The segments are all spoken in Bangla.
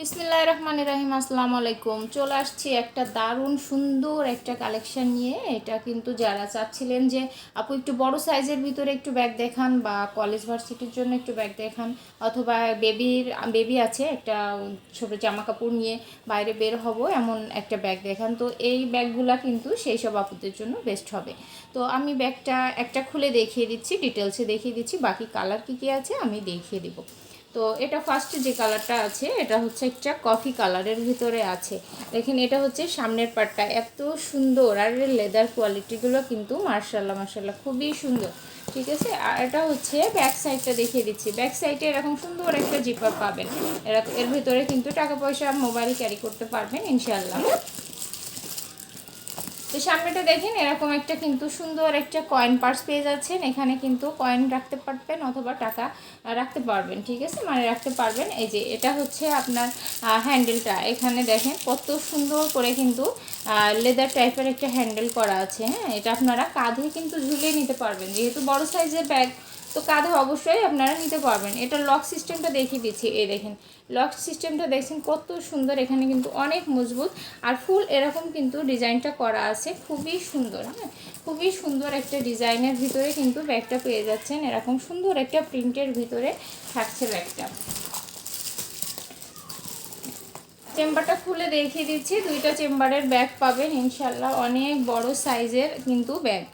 বিসমিল্লাহ রহমান রাহিম, আসসালামু আলাইকুম। চলে আসছি একটা দারুণ সুন্দর একটা কালেকশন নিয়ে। এটা কিন্তু যারা চাচ্ছিলেন যে, আপু, একটু বড় সাইজের ভিতরে একটু ব্যাগ দেখান বা কলেজ ভার্সিটির জন্য একটু ব্যাগ দেখান। অথবা বেবির বেবি আছে, একটা ছোট জামা কাপড় নিয়ে বাইরে বের হব, এমন একটা ব্যাগ দেখান। তো এই ব্যাগগুলা কিন্তু সেই সব আপুদের জন্য বেস্ট হবে। তো আমি ব্যাগটা একটা খুলে দেখিয়ে দিচ্ছি ডিটেলসে দেখিয়ে দিচ্ছি, বাকি কালার কী কী আছে আমি দেখিয়ে দিব। তো এটা ফার্স্ট যে কালারটা আছে, এটা হচ্ছে একটা কফি কালারের ভিতরে আছে। দেখেন এটা হচ্ছে সামনের পার্টটা এত সুন্দর। আর এর লেদার কোয়ালিটিগুলো কিন্তু মার্শাল্লাহ মার্শাল্লাহ খুবই সুন্দর। ঠিক আছে? আর এটা হচ্ছে ব্যাক সাইডটা দেখিয়ে দিচ্ছি। ব্যাক সাইডে এরকম সুন্দর একটা জিপার পাবেন। এরা এর ভিতরে কিন্তু টাকা পয়সা মোবাইল ক্যারি করতে পারবেন ইনশাল্লাহ তো সামনেটা দেখেন, এরকম একটা কিন্তু সুন্দর একটা কয়েন পার্স পেয়ে যাচ্ছেন। এখানে কিন্তু কয়েন রাখতে পারবেন অথবা টাকা রাখতে পারবেন, ঠিক আছে? মানে রাখতে পারবেন। এই যে, এটা হচ্ছে আপনার হ্যান্ডেলটা এখানে দেখেন কত সুন্দর করে কিন্তু লেদার টাইপের একটা হ্যান্ডেল করা আছে হ্যাঁ? এটা আপনারা কাঁধে কিন্তু ঝুলিয়ে নিতে পারবেন। যেহেতু বড় সাইজের ব্যাগ তো কাঁধে অবশ্যই আপনারা নিতে পারবেন। এটা লক সিস্টেমটা দেখিয়ে দিচ্ছি, এই দেখেন। লক সিস্টেমটা দেখছেন কত সুন্দর, এখানে কিন্তু অনেক মজবুত। আর ফুল এরকম কিন্তু ডিজাইনটা করা আছে, খুবই সুন্দর হ্যাঁ? খুবই সুন্দর একটা ডিজাইনের ভিতরে কিন্তু ব্যাগটা পেয়ে যাচ্ছেন। এরকম সুন্দর একটা প্রিন্টের ভিতরে থাকছে ব্যাগটা। চেম্বারটা খুলে দেখিয়ে দিচ্ছি, দুইটা চেম্বারের ব্যাগ পাবেন। ইনশাল্লাহ অনেক বড় সাইজের কিন্তু ব্যাগ।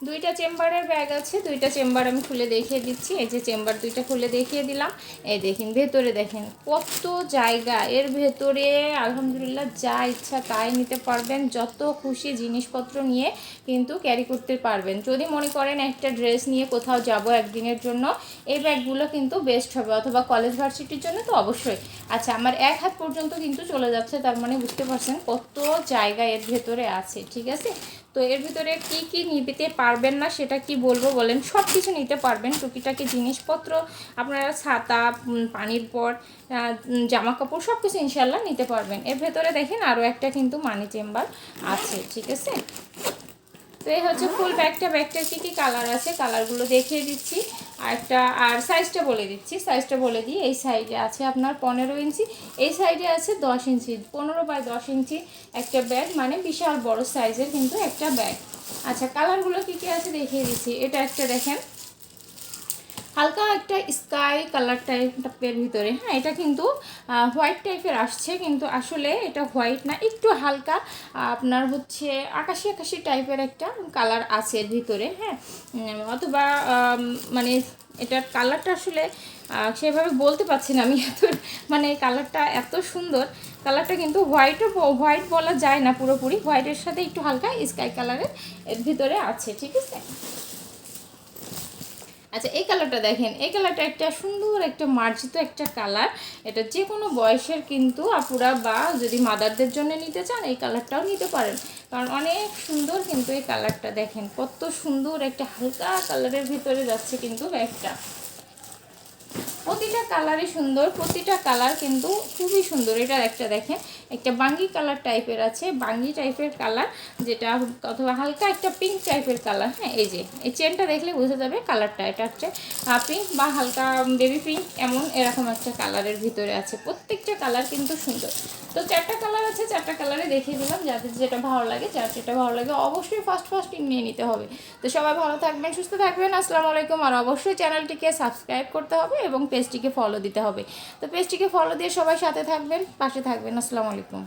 দুইটা চেম্বারের ব্যাগ আছে, দুইটা চেম্বার আমি খুলে দেখিয়ে দিচ্ছি। এই যে চেম্বার দুইটা খুলে দেখিয়ে দিলাম। এই দেখেন, ভেতরে দেখেন, কত জায়গা। এর ভেতরে আলহামদুলিল্লাহ যা ইচ্ছা তাই নিতে পারবেন। যত খুশি জিনিসপত্র নিয়ে কিন্তু ক্যারি করতে পারবেন। যদি মনে করেন একটা ড্রেস নিয়ে কোথাও যাব একদিনের জন্য, এই ব্যাগগুলো কিন্তু বেস্ট হবে। অথবা কলেজ ভার্সিটির জন্য তো অবশ্যই। আচ্ছা আমার এক হাত পর্যন্ত কিন্তু চলে যাচ্ছে, তার মানে বুঝতে পারছেন কত জায়গা এর ভেতরে আছে, ঠিক আছে? তো এর ভিতরে কি কি নিতে পারবেন না সেটা কি বলব বলেন? সব কিছু নিতে পারবেন। টুকিটাকি জিনিসপত্র, আপনারা ছাতা পানির পর জামা কাপড় সব কিছু ইনশাল্লাহ নিতে পারবেন। এর ভেতরে দেখেন আরও একটা কিন্তু মানি চেম্বার আছে, ঠিক আছে? তো এই হচ্ছে ফুল ব্যাগটা ব্যাগটার কী কী কালার আছে? কালারগুলো দেখিয়ে দিচ্ছি। একটা আর সাইজটা বলে দিচ্ছি। সাইজটা বলে দিই এই সাইডে আছে আপনার পনেরো ইঞ্চি। এই সাইডে আছে দশ ইঞ্চি। পনেরো বাই দশ ইঞ্চি একটা ব্যাগ মানে বিশাল বড় সাইজের কিন্তু একটা ব্যাগ আচ্ছা কালারগুলো কী কী আছে দেখিয়ে দিচ্ছি। এটা একটা দেখেন। হালকা একটা স্কাই কালার টাইপের ভিতরে হ্যাঁ এটা কিন্তু হোয়াইট টাইপের আসছে, কিন্তু আসলে এটা হোয়াইট না, একটু হালকা আপনার হচ্ছে আকাশি আকাশি টাইপের একটা কালার আছে এর ভিতরে হ্যাঁ অথবা মানে এটার কালারটা আসলে সেভাবে বলতে পারছি না আমি এত মানে কালারটা এত সুন্দর, কালারটা কিন্তু হোয়াইটও হোয়াইট বলা যায় না পুরোপুরি, হোয়াইটের সাথে একটু হালকা স্কাই কালারের এর ভিতরে আছে, ঠিক আছে? আচ্ছা এই কালারটা দেখেন। এই কালারটা একটা সুন্দর, একটা মার্জিত একটা কালার এটা যে কোনো বয়সের কিন্তু আপুরা বা যদি মাদারদের জন্য নিতে চান, এই কালারটাও নিতে পারেন। কারণ অনেক সুন্দর কিন্তু এই কালারটা দেখেন। কত সুন্দর একটা হালকা কালারের ভিতরে যাচ্ছে কিন্তু ব্যাগটা প্রতিটা কালারই সুন্দর, প্রতিটা কালার কিন্তু খুবই সুন্দর। এটার একটা দেখেন, একটা বাঙ্গি কালার টাইপের আছে, বাঙ্গি টাইপের কালার, যেটা অথবা হালকা একটা পিঙ্ক টাইপের কালার হ্যাঁ এই যে, এই চেনটা দেখলে বোঝা যাবে কালারটা এটা হচ্ছে পিঙ্ক বা হালকা বেবি পিঙ্ক এমন এরকম একটা কালারের ভিতরে আছে। প্রত্যেকটা কালার কিন্তু সুন্দর। তো চারটা কালার আছে, চারটা কালারে দেখিয়ে দিলাম, যাদের যেটা ভালো লাগে, যার যেটা ভালো লাগে অবশ্যই ফার্স্ট ফার্স্ট নিয়ে নিতে হবে। তো সবাই ভালো থাকবেন, সুস্থ থাকবেন, আসসালামু আলাইকুম, আর অবশ্যই চ্যানেলটিকে সাবস্ক্রাইব করতে হবে এবং পেজটিকে ফলো দিতে হবে। তো পেজটিকে ফলো দিয়ে সবাই সাথে থাকবেন, পাশে থাকবেন। আসসালামু আলাইকুম।